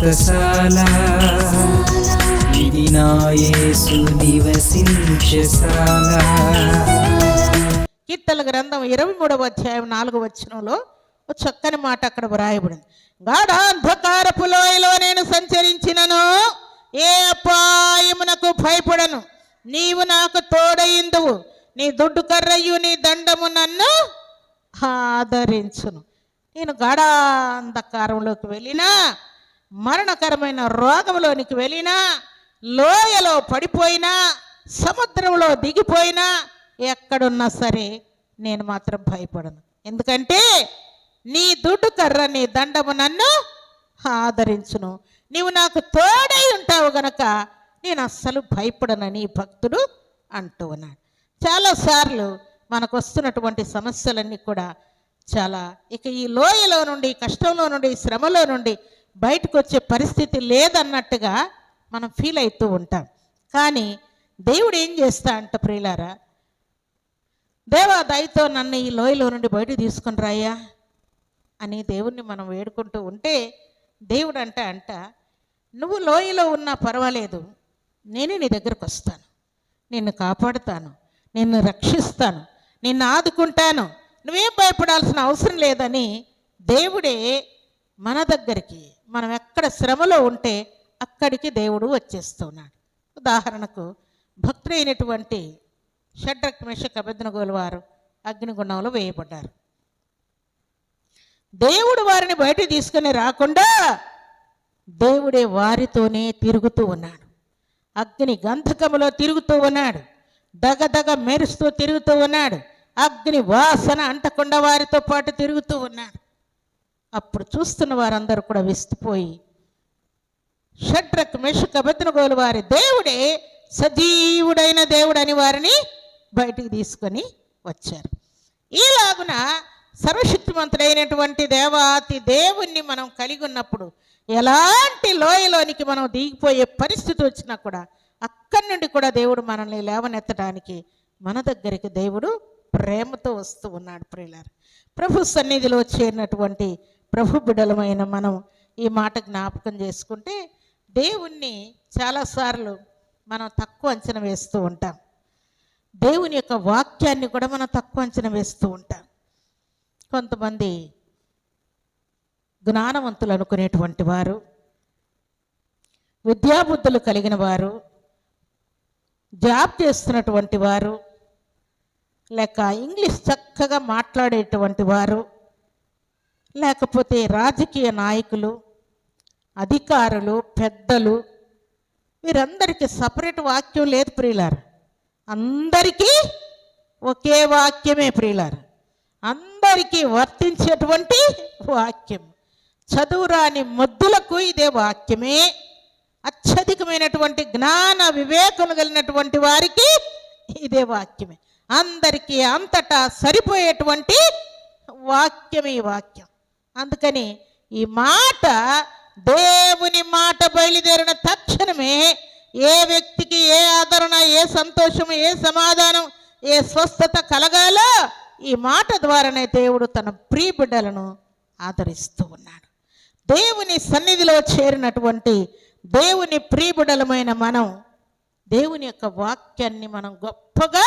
వ్రతశాల ఇది నా యేసు నివసించశాల కీర్తన గ్రంథం ఇరవై మూడవ అధ్యాయం నాలుగవ వచనంలో ఒక చక్కని మాట అక్కడ వ్రాయబడింది. గాఢాంధకారపు లోయలో నేను సంచరించినను ఏ అపాయమునకు భయపడను. నీవు నాకు తోడయిందువు నీ దుడ్డు కర్రయ్యు నీ దండము నన్ను ఆదరించును. నేను గాఢాంధకారంలోకి వెళ్ళినా మరణకరమైన రోగంలోనికి వెళ్ళినా లోయలో పడిపోయినా సముద్రంలో దిగిపోయినా ఎక్కడున్నా సరే నేను మాత్రం భయపడను. ఎందుకంటే నీ దుడ్డు కర్ర నీ దండము నన్ను ఆదరించును. నీవు నాకు తోడై ఉంటావు గనక నేను అస్సలు భయపడనని భక్తుడు అంటూ ఉన్నాడు. చాలాసార్లు మనకు వస్తున్నటువంటి సమస్యలన్నీ కూడా చాలా ఇక ఈ లోయలో నుండి కష్టంలో నుండి శ్రమలో నుండి బయటకు వచ్చే పరిస్థితి లేదన్నట్టుగా మనం ఫీల్ అవుతూ ఉంటాం. కానీ దేవుడు ఏం చేస్తా అంట ప్రియులారా? దేవా దయతో నన్ను ఈ లోయలో నుండి బయట తీసుకుని రాయ్యా అని దేవుణ్ణి మనం వేడుకుంటూ ఉంటే దేవుడు అంట అంట నువ్వు లోయలో ఉన్నా పర్వాలేదు. నేనే నీ దగ్గరకు వస్తాను. నిన్ను కాపాడుతాను. నిన్ను రక్షిస్తాను. నిన్ను ఆదుకుంటాను. నువ్వేం భయపడాల్సిన అవసరం లేదని దేవుడే మన దగ్గరికి మనం ఎక్కడ శ్రమలో ఉంటే అక్కడికి దేవుడు వచ్చేస్తున్నాడు. ఉదాహరణకు భక్తుడైనటువంటి షడ్రక్ మిషక్ అభిజ్ఞగోలు వారు అగ్నిగుణంలో వేయబడ్డారు. దేవుడు వారిని బయట తీసుకుని రాకుండా దేవుడే వారితోనే తిరుగుతూ ఉన్నాడు. అగ్ని గంధకములో తిరుగుతూ ఉన్నాడు. దగదగ మెరుస్తూ తిరుగుతూ ఉన్నాడు. అగ్ని వాసన అంటకుండా వారితో పాటు తిరుగుతూ ఉన్నాడు. అప్పుడు చూస్తున్న వారందరూ కూడా విస్తుపోయి షడ్రక్ మెషక్ అభిజ్ఞగోలు వారి దేవుడే సజీవుడైన దేవుడని వారిని బయటికి తీసుకొని వచ్చారు. ఈలాగున సర్వశక్తిమంతుడైనటువంటి దేవాతి దేవుణ్ణి మనం కలిగి ఉన్నప్పుడు ఎలాంటి లోయలోనికి మనం దిగిపోయే పరిస్థితి వచ్చినా కూడా అక్కడి నుండి కూడా దేవుడు మనల్ని లేవనెత్తడానికి మన దగ్గరికి దేవుడు ప్రేమతో వస్తూ ఉన్నాడు ప్రియులారు. ప్రభు సన్నిధిలో చేరినటువంటి ప్రభు బిడలమైన మనం ఈ మాట జ్ఞాపకం చేసుకుంటే దేవుణ్ణి చాలాసార్లు మనం తక్కువ అంచనా వేస్తూ ఉంటాం. దేవుని యొక్క వాక్యాన్ని కూడా మనం తక్కువ అంచనా వేస్తూ ఉంటాం. కొంతమంది జ్ఞానవంతులు అనుకునేటువంటి వారు విద్యాబుద్ధులు కలిగిన వారు జాబ్ చేస్తున్నటువంటి వారు లేక ఇంగ్లీష్ చక్కగా మాట్లాడేటువంటి వారు లేకపోతే రాజకీయ నాయకులు అధికారులు పెద్దలు వీరందరికీ సపరేట్ వాక్యం లేదు ప్రియులారు. అందరికీ ఒకే వాక్యమే ప్రియులారు. అందరికీ వర్తించేటువంటి వాక్యం. చదువురాని మొద్దులకు ఇదే వాక్యమే. అత్యధికమైనటువంటి జ్ఞాన వివేకం కలిగినటువంటి వారికి ఇదే వాక్యమే. అందరికీ అంతటా సరిపోయేటువంటి వాక్యం ఈ వాక్యం. అందుకని ఈ మాట దేవుని మాట బయలుదేరిన తక్షణమే ఏ వ్యక్తికి ఏ ఆదరణ ఏ సంతోషం ఏ సమాధానం ఏ స్వస్థత కలగాలో ఈ మాట ద్వారానే దేవుడు తన ప్రియ బిడ్డలను ఆదరిస్తూ ఉన్నాడు. దేవుని సన్నిధిలో చేరినటువంటి దేవుని ప్రియబిడలమైన మనం దేవుని యొక్క వాక్యాన్ని మనం గొప్పగా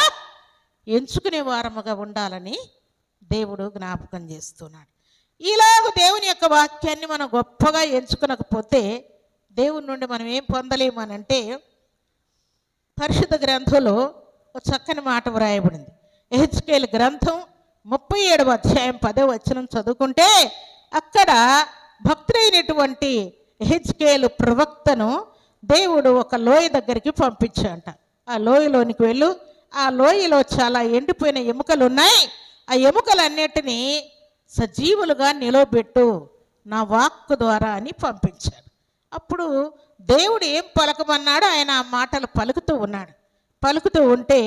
ఎంచుకునే వారముగా ఉండాలని దేవుడు జ్ఞాపకం చేస్తున్నాడు. ఇలాగ దేవుని యొక్క వాక్యాన్ని మనం గొప్పగా ఎంచుకునకపోతే దేవుని నుండి మనం ఏం పొందలేమనంటే పరిశుద్ధ గ్రంథంలో ఒక చక్కని మాట వ్రాయబడింది. ఎహెచ్కేల్ గ్రంథం ముప్పై ఏడవ అధ్యాయం పదో వచనం చదువుకుంటే అక్కడ భక్తుడైనటువంటి ఎహెచ్కేలు ప్రవక్తను దేవుడు ఒక లోయ దగ్గరికి పంపించాడంట. ఆ లోయలోనికి వెళ్ళు. ఆ లోయలో చాలా ఎండిపోయిన ఎముకలు ఉన్నాయి. ఆ ఎముకలన్నిటినీ సజీవులుగా నిలవబెట్టు నా వాక్కు ద్వారా అని పంపించాడు. అప్పుడు దేవుడు ఏం పలకమన్నాడో ఆయన ఆ మాటలు పలుకుతూ ఉన్నాడు. పలుకుతూ ఉంటే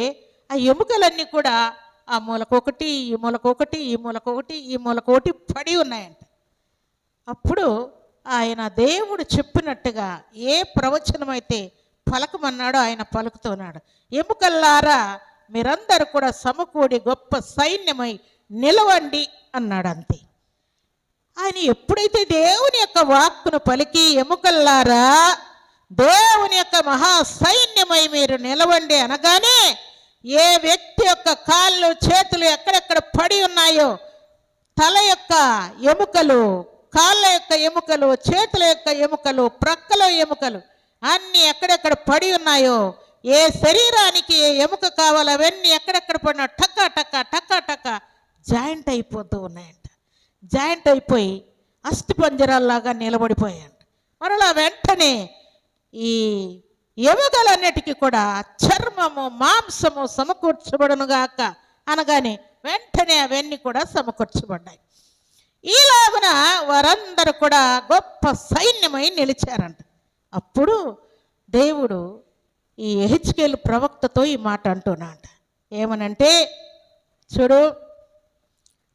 ఆ ఎముకలన్నీ కూడా ఆ మూలకొకటి ఈ మూలకొకటి ఈ మూలకొకటి ఈ మూలకొకటి పడి ఉన్నాయంట. అప్పుడు ఆయన దేవుడు చెప్పినట్టుగా ఏ ప్రవచనమైతే పలకమన్నాడో ఆయన పలుకుతున్నాడు ఎముకల్లారా మీరందరూ కూడా సమకూడి గొప్ప సైన్యమై నిలవండి అన్నాడు అంతే ఆయన ఎప్పుడైతే దేవుని యొక్క వాక్కును పలికి ఎముకల్లారా దేవుని యొక్క మహా సైన్యమై మీరు నిలవండి అనగానే ఏ వ్యక్తి యొక్క కాళ్ళు చేతులు ఎక్కడెక్కడ పడి ఉన్నాయో తల యొక్క ఎముకలు కాళ్ళ యొక్క ఎముకలు చేతుల యొక్క ఎముకలు ప్రక్కల ఎముకలు అన్ని ఎక్కడెక్కడ పడి ఉన్నాయో ఏ శరీరానికి ఏ ఎముక కావాలో అవన్నీ ఎక్కడెక్కడ పడినా టక్క టక్క టక్క టక్క జాయింట్ అయిపోతూ ఉన్నాయంట. జాయింట్ అయిపోయి అస్థిపంజరాల్లాగా నిలబడిపోయాయంట. మరలా వెంటనే ఈ ఎముకలన్నిటికీ కూడా చర్మము మాంసము సమకూర్చబడునుగాక అనగానే వెంటనే అవన్నీ కూడా సమకూర్చబడ్డాయి. ఈలాగున వారందరూ కూడా గొప్ప సైన్యమై నిలిచారంట. అప్పుడు దేవుడు ఈ ఎహెచ్కేల్ ప్రవక్తతో ఈ మాట అంటున్నాడు ఏమనంటే చూడు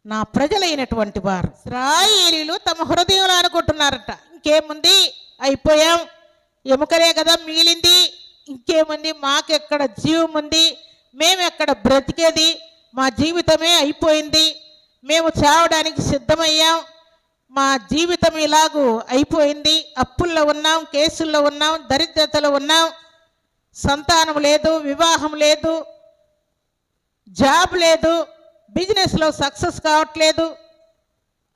నా ప్రజలైనటువంటి వారు. ఇస్రాయేలీలు తమ హృదయంలో అనుకుంటున్నారట. ఇంకేముంది? అయిపోయాం. ఎముకలే కదా మిగిలింది. ఇంకేముంది? మాకెక్కడ జీవం ఉంది మేము ఎక్కడ బ్రతికేది? మా జీవితమే అయిపోయింది. మేము చావడానికి సిద్ధమయ్యాం. మా జీవితం ఇలాగూ అయిపోయింది. అప్పుల్లో ఉన్నాం కేసుల్లో ఉన్నాం దరిద్రతలో ఉన్నాం. సంతానం లేదు వివాహం లేదు జాబ్ లేదు. బిజినెస్లో సక్సెస్ కావట్లేదు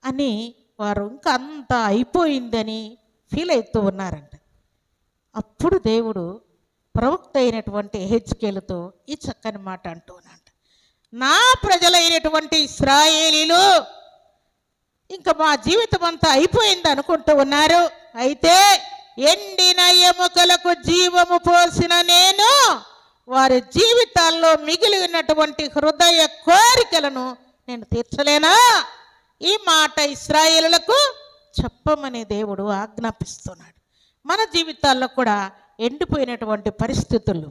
అని వారు ఇంకా అంతా అయిపోయిందని ఫీల్ అవుతూ ఉన్నారంట. అప్పుడు దేవుడు ప్రవక్త అయినటువంటి హెచ్కేలతో ఈ చక్కని మాట అంటున్నాడు నా ప్రజలైనటువంటి ఇస్రాయేలీలు ఇంకా మా జీవితం అంతా అయిపోయింది అనుకుంటూ ఉన్నారు. అయితే ఎండిన ఎముకలకు జీవము పోసిన నేను వారి జీవితాల్లో మిగిలి ఉన్నటువంటి హృదయ కోరికలను నేను తీర్చలేనా? ఈ మాట ఇస్రాయేలులకు చెప్పమని దేవుడు ఆజ్ఞాపిస్తున్నాడు. మన జీవితాల్లో కూడా ఎండిపోయినటువంటి పరిస్థితులు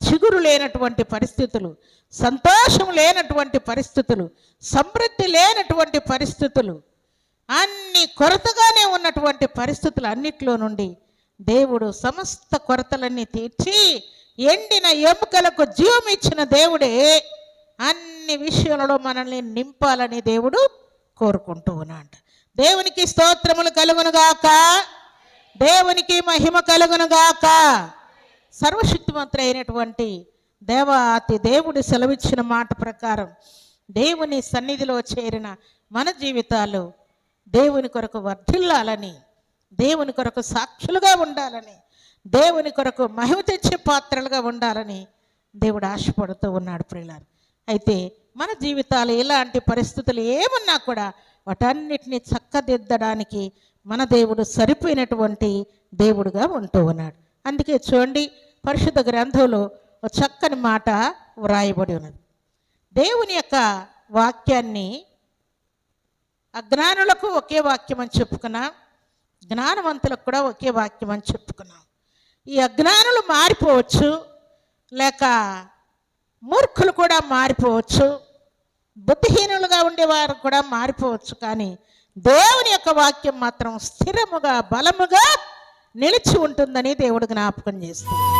చిగురు లేనటువంటి పరిస్థితులు సంతోషం లేనటువంటి పరిస్థితులు సమృద్ధి లేనటువంటి పరిస్థితులు అన్ని కొరతగానే ఉన్నటువంటి పరిస్థితులు అన్నిట్లో నుండి దేవుడు సమస్త కొరతలన్నీ తీర్చి ఎండిన ఎముకలకు జీవం ఇచ్చిన దేవుడే అన్ని విషయాలలో మనల్ని నింపాలని దేవుడు కోరుకుంటూ ఉన్నాడు. దేవునికి స్తోత్రములు కలుగునుగాక దేవునికి మహిమ కలుగునుగాక సర్వశక్తిమంత్రి అయినటువంటి దేవాతి దేవుడు సెలవిచ్చిన మాట ప్రకారం దేవుని సన్నిధిలో చేరిన మన జీవితాలు దేవుని కొరకు వర్ధిల్లాలని దేవుని కొరకు సాక్షులుగా ఉండాలని దేవుని కొరకు మహిమ తెచ్చే పాత్రలుగా ఉండాలని దేవుడు ఆశపడుతూ ఉన్నాడు ప్రియులారు. అయితే మన జీవితాలు ఇలాంటి పరిస్థితులు ఏమున్నా కూడా వాటన్నిటిని చక్కదిద్దడానికి మన దేవుడు సరిపోయినటువంటి దేవుడుగా ఉంటూ ఉన్నాడు. అందుకే చూడండి పరిశుద్ధ గ్రంథంలో ఒక చక్కని మాట వ్రాయబడి ఉన్నది. దేవుని యొక్క వాక్యాన్ని అజ్ఞానులకు ఒకే వాక్యం అని చెప్పుకున్నాం జ్ఞానవంతులకు కూడా ఒకే వాక్యం అని చెప్పుకున్నాం. ఈ అజ్ఞానులు మారిపోవచ్చు లేక మూర్ఖులు కూడా మారిపోవచ్చు బుద్ధిహీనులుగా ఉండేవారు కూడా మారిపోవచ్చు కానీ దేవుని యొక్క వాక్యం మాత్రం స్థిరముగా బలముగా నిలిచి ఉంటుందని దేవుడు జ్ఞాపకం చేస్తుంది.